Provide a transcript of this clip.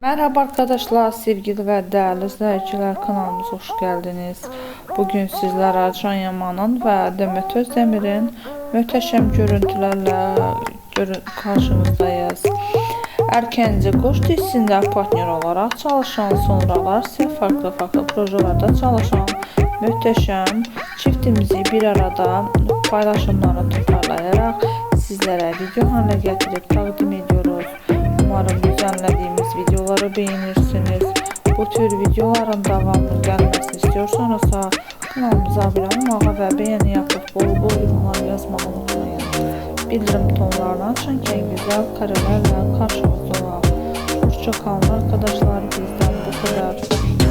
Merhaba arkadaşlar, sevgili ve değerli izleyiciler kanalımıza hoş geldiniz. Bugün sizlere Can Yaman'ın ve Demet Özdemir'in müteşem görüntülerle görün karşınızdayız. Erkenci Kuş dizisinde partner olarak çalışan sonralar ise farklı farklı projelerde çalışan mühteşem çiftimizi bir arada paylaşımlara toparlayarak sizlere video haline getirip takdim ediyoruz. Umarım düzenlediğimiz videoları beğenirsiniz. Bu tür videoların devamlı gelmesini istiyorsanız kanalımıza abone olmağı ve beğeni yapıp bol bol yorumlar yazmayı unutmayın. Bildirim tonlarını açarken güzel karelerle karşımızda olun. Hoşçakalın arkadaşlar bizden bu kadar.